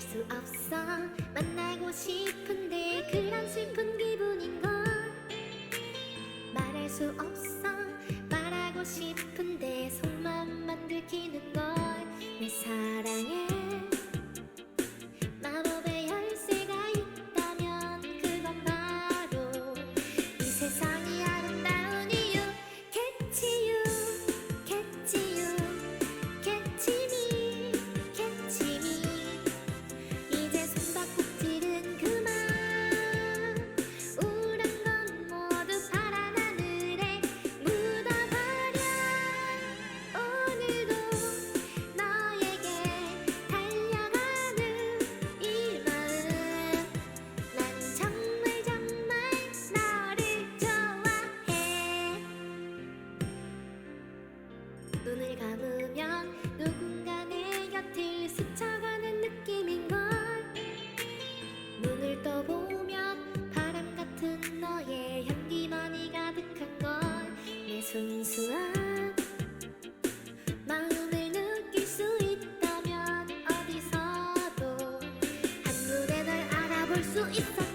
말할 수 없어. 만나고 싶은데 그런 슬픈 기분인걸 말할 수 없어. 말하고 싶은데 속마음 눈을 감으면 누군가 내 곁을 스쳐가는 느낌인걸. 눈을 떠보면 바람 같은 너의 향기만이 가득한 걸. 내 순수한 마음을 느낄 수 있다면 어디서도 한눈에 널 알아볼 수 있어